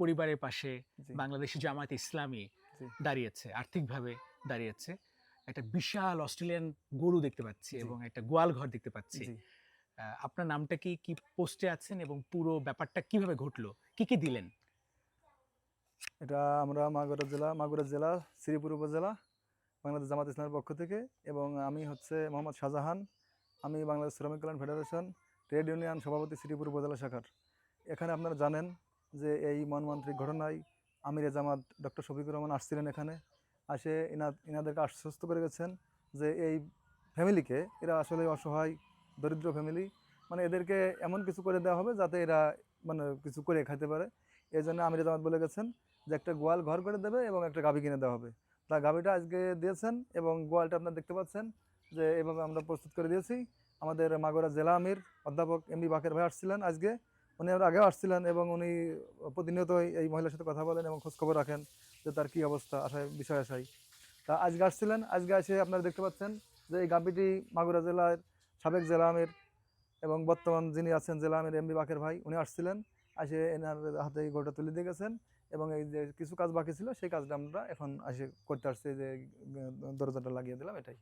পরিবারের পাশে বাংলাদেশি জামাত ইসলামী। দাঁড়িয়েছে আর্থিকভাবে দাঁড়িয়েছে। একটা বিশাল অস্ট্রেলিয়ান গরু দেখতে পাচ্ছি এবং একটা গোয়াল ঘর দেখতে পাচ্ছি। আপনার নামটা কি কি পোস্টে আছেন এবং পুরো ব্যাপারটা কীভাবে ঘটলো? কি কি দিলেন? এটা আমরা মাগুরা জেলা মাগুরা জেলা শ্রীপুর উপজেলা বাংলাদেশ জামাত ইসলামের পক্ষ থেকে এবং আমি হচ্ছে মোহাম্মদ শাহজাহান। আমি বাংলাদেশ শ্রমিক কল্যাণ ফেডারেশন ট্রেড ইউনিয়ন সভাপতি শ্রীপুর উপজেলা শাখার। এখানে আপনারা জানেন যে এই মনমান্ত্রিক ঘটনায় আমিরে জামাত ডক্টর শফিকুর রহমান আসছিলেন এখানে। আসে ইনা, ইনাদেরকে আশ্বস্ত করে গেছেন যে এই ফ্যামিলিকে, এরা আসলে অসহায়, দরিদ্র ফ্যামিলি মানে এদেরকে এমন কিছু করে দেওয়া হবে যাতে এরা মানে কিছু করে খাইতে পারে। এই জন্য আমিরে জামাত বলে গেছেন যে একটা গোয়াল ঘর করে দেবে এবং একটা গাভী কিনে দেওয়া হবে। তা গাভীটা আজকে দিয়েছেন এবং গোয়ালটা আপনারা দেখতে পাচ্ছেন যে এভাবে আমরা প্রস্তুত করে দিয়েছি। আমাদের মাগুরা জেলা আমির অধ্যাপক এম বি বাকের ভাই আসছিলেন আজকে। উনি আর আগেও আসছিলেন এবং উনি প্রতিনিয়ত এই মহিলার সাথে কথা বলেন এবং খোঁজখবর রাখেন যে তার কী অবস্থা আশায় বিষয় আশায়। তা আজকে আসছিলেন আজকে এসে আপনারা দেখতে পাচ্ছেন যে এই গাভীটি মাগুরা জেলার সাবেক জেলা আমির এবং বর্তমান যিনি আছেন জেলা আমির এম বি বাকের ভাই উনি আসছিলেন আসে এনার হাতে এই গরুটা তুলে দিয়ে গেছেন এবং এই যে কিছু কাজ বাকি ছিল সেই কাজটা আমরা এখন এসে করতে আসছি যে দরজাটা লাগিয়ে দিলাম এটাই।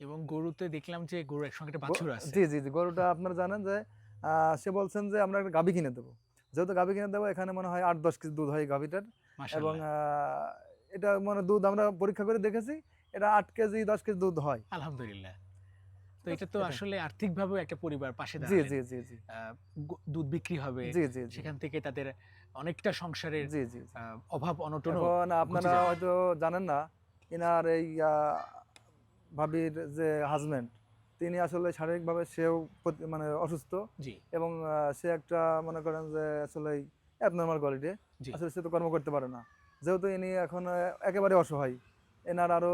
এবং গরুতে দেখলাম যে গরু একসঙ্গে একটা বাছুর আছে। জি জি জি গরুটা আপনারা জানেন যে সে বলছেন যে আমরা একটা গাভী কিনে দেবো। যেহেতু গাভী কিনে দেবো এখানে মনে হয় আট দশ কেজি দুধ হয় গাভীটার। এবং এটা মানে দুধ আমরা পরীক্ষা করে দেখেছি এটা আট কেজি দশ কেজি দুধ হয়। আলহামদুলিল্লাহ। তো এটা তো আসলে আর্থিকভাবেও একটা পরিবার পাশে জি জি জি জি। দুধ বিক্রি হবে। জি জি সেখান থেকে তাদের অনেকটা সংসারের জি জি। অভাব অনটন আপনারা হয়তো জানেন না এনার এই ভাবির যে হাজবেন্ড তিনি আসলে শারীরিকভাবে সেও মানে অসুস্থ এবং সে একটা মনে করেন যে আসলে অ্যাবনর্মাল কোয়ালিটি আসলে সে তো কর্ম করতে পারে না। যেহেতু ইনি এখন একেবারে অসহায় এনার আরও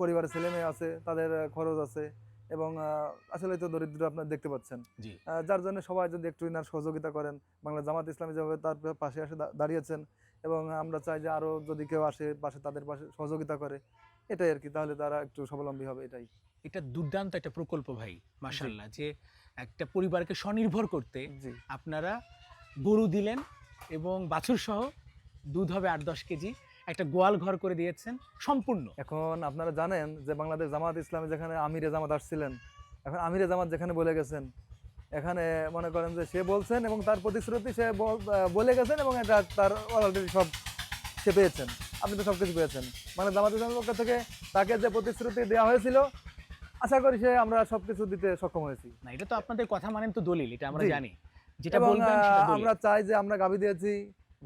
পরিবারের ছেলে মেয়ে আছে তাদের খরচ আছে এবং আসলে তো দরিদ্র আপনার দেখতে পাচ্ছেন। যার জন্য সবাই যদি একটু ইনার সহযোগিতা করেন বাংলা জামাত ইসলামী যেভাবে তার পাশে এসে দাঁড়িয়েছেন এবং আমরা চাই যে আরও যদি কেউ আসে পাশে তাদের পাশে সহযোগিতা করে এটাই আর কি তাহলে তারা একটু স্বাবলম্বী হবে এটাই। এটা দুর্দান্ত একটা প্রকল্প ভাই মাশাল্লাহ যে একটা পরিবারকে স্বনির্ভর করতে আপনারা গরু দিলেন এবং বাছুর সহ দুধ হবে আট দশ কেজি একটা গোয়াল ঘর করে দিয়েছেন সম্পূর্ণ। এখন আপনারা জানেন যে বাংলাদেশ জামাত ইসলামী যেখানে আমিরে জামাত আসছিলেন এখন আমিরে জামাত যেখানে বলে গেছেন এখানে মনে করেন যে সে বলছেন এবং তার প্রতিশ্রুতি সে বলে গেছেন এবং এটা তার অলরেডি সব সে পেয়েছেন। আপনি তো সব কিছু পেয়েছেন। মানে জামাত ইসলামের পক্ষ থেকে তাকে যে প্রতিশ্রুতি দেওয়া হয়েছিল আশা করি সে আমরা সব কিছু দিতে সক্ষম হয়েছি। না এটা তো আপনাদের কথা মানেন তো দলিল এটা আমরা জানি। যেটা বলবেন। আমরা চাই যে আমরা গাভী দিয়েছি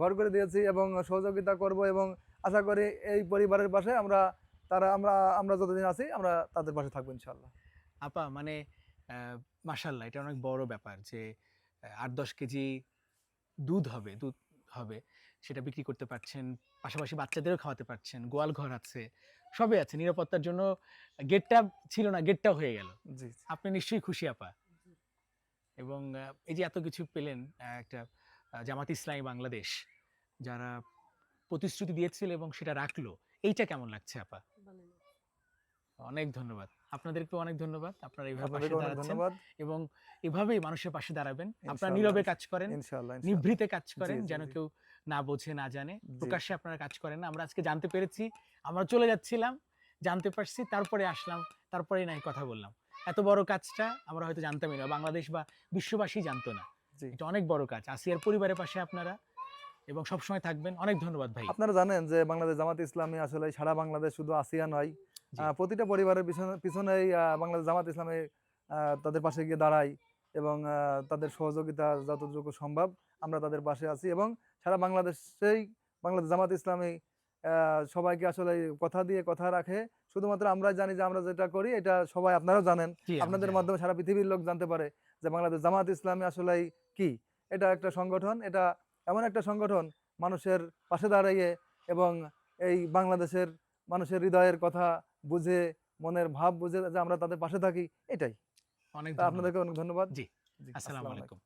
ঘর করে দিয়েছি এবং সহযোগিতা করব এবং আশা করি এই পরিবারের পাশে আমরা তারা আমরা আমরা যতদিন আছি আমরা তাদের পাশে থাকব ইনশাল্লাহ আপা মানে মাসাল্লাহ এটা অনেক বড় ব্যাপার যে আট দশ কেজি দুধ হবে দুধ হবে সেটা বিক্রি করতে পারছেন পাশাপাশি বাচ্চাদেরও খাওয়াতে পারছেন গোয়াল ঘর আছে সবই আছে নিরাপত্তার জন্য গেটটা ছিল না গেটটা হয়ে গেল। জি আপনি নিশ্চয়ই খুশি আপা। এবং এই যে এত কিছু পেলেন একটা জামাত ইসলামী বাংলাদেশ যারা প্রতিশ্রুতি দিয়েছিল এবং সেটা রাখল এইটা কেমন লাগছে আপা? অনেক ধন্যবাদ। আপনাদেরকেও অনেক ধন্যবাদ। আপনারা এইভাবে পাশে দাঁড়াচ্ছেন এবং এভাবেই মানুষের পাশে দাঁড়াবেন। আপনারা নীরবে কাজ করেন। নিভৃতে কাজ করেন যেন কেউ না বোঝে না জানে। প্রকাশ্যে আপনারা কাজ করেন না। আমরা আজকে জানতে পেরেছি আমরা চলে যাচ্ছিলাম জানতে পারছি তারপরে আসলাম তারপরে নাই কথা বললাম। এত বড় কাজটা আমরা হয়তো জানতামই না। বাংলাদেশ বা বিশ্ববাসী জানতো না। এটা অনেক বড় কাজ। আসিয়ার পরিবারের পাশে আপনারা এবং সবসময় থাকবেন। অনেক ধন্যবাদ ভাই। আপনারা জানেন যে বাংলাদেশ জামাত ইসলামী আসলে সারা বাংলাদেশ শুধু আসিয়া নয় প্রতিটা পরিবারের পিছনে পিছনেই বাংলাদেশ জামাত ইসলামী তাদের পাশে গিয়ে দাঁড়াই এবং তাদের সহযোগিতা যতটুকু সম্ভব আমরা তাদের পাশে আছি এবং সারা বাংলাদেশেই বাংলাদেশ জামাত ইসলামী সবাইকে আসলে কথা দিয়ে কথা রাখে। শুধুমাত্র আমরা জানি যে আমরা যেটা করি এটা সবাই আপনারাও জানেন। আপনাদের মাধ্যমে সারা পৃথিবীর লোক জানতে পারে যে বাংলাদেশ জামাত ইসলামী আসলে কি। এটা একটা সংগঠন এটা এমন একটা সংগঠন মানুষের পাশে দাঁড়িয়ে এবং এই বাংলাদেশের মানুষের হৃদয়ের কথা বুঝে মনের ভাব বুঝে যে আমরা তাদের পাশে থাকি এটাই। অনেক ধন্যবাদ। আপনাদেরকে অনেক ধন্যবাদ। জি, আসসালামু আলাইকুম।